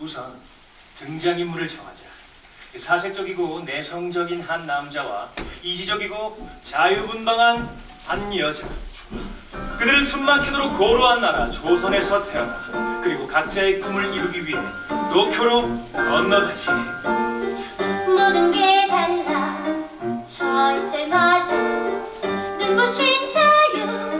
우선 등장인물을 정하자. 사색적이고 내성적인 한 남자와 이지적이고 자유분방한 한 여자. 그들은 숨막히도록 고루한 나라 조선에서 태어나 그리고 각자의 꿈을 이루기 위해 도쿄로 건너가지. 모든 게 달라 저 햇살마저 눈부신 자유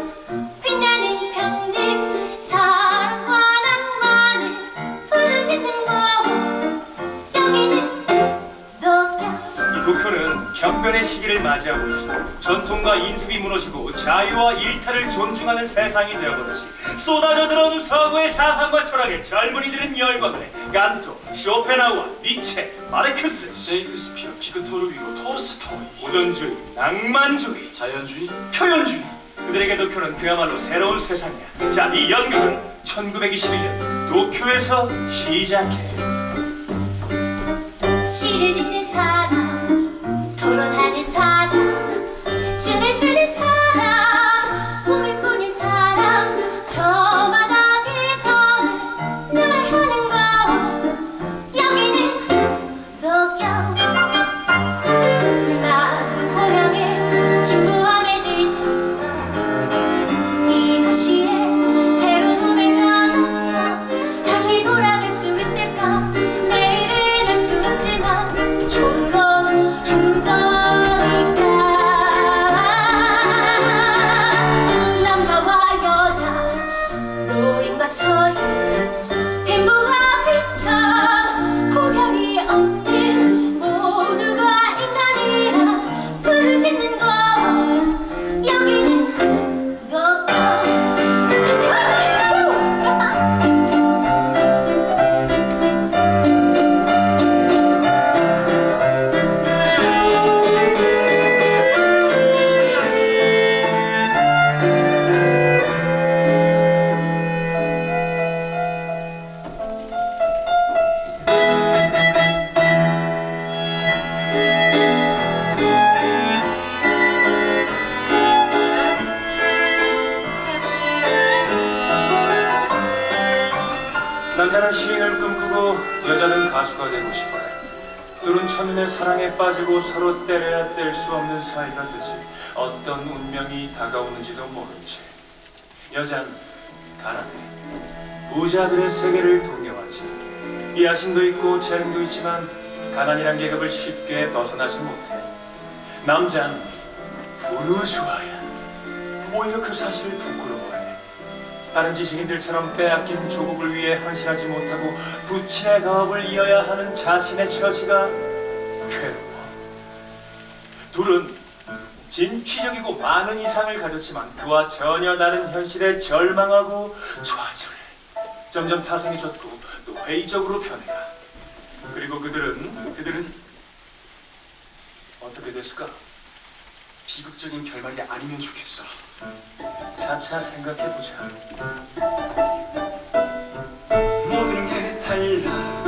격변의 시기를 맞이하고 있어 전통과 인습이 무너지고 자유와 일탈을 존중하는 세상이 되어버렸지. 쏟아져 들어오는 서구의 사상과 철학에 젊은이들은 열광해. 간토, 쇼펜하우아, 니체, 마르크스 셰이크스피어, 비크토르 비고, 토르스토이, 고전주의, 낭만주의 자연주의, 표현주의. 그들에게 도쿄는 그야말로 새로운 세상이야. 자, 이 연극은 1921년 도쿄에서 시작해. 시를 짓는 사람 춤을 남자는 시인을 꿈꾸고 여자는 가수가 되고 싶어해. 둘은 천년의 사랑에 빠지고 서로 때려야 뗄 수 없는 사이가 되지. 어떤 운명이 다가오는지도 모르지. 여자는 가난해. 부자들의 세계를 동경하지. 이 야심도 있고 재능도 있지만 가난이란 계급을 쉽게 벗어나지 못해. 남자는 부르주아야. 오히려 그 사실을 부끄러워해. 다른 지식인들처럼 빼앗긴 조국을 위해 헌신하지 못하고 부친의 가업을 이어야 하는 자신의 처지가 괴로워. 둘은 진취적이고 많은 이상을 가졌지만 그와 전혀 다른 현실에 절망하고 좌절해. 점점 타성이 젖고 또 회의적으로 변해가. 그리고 그들은 그들은 어떻게 됐을까? 비극적인 결말이 아니면 좋겠어. 차차 생각해보자. 모든 게 달라.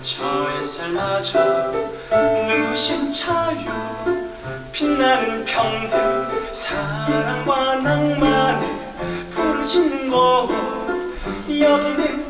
저 햇살마저 눈부신 자유, 빛나는 평등, 사랑과 낭만을 부르짖는 곳. 여기는.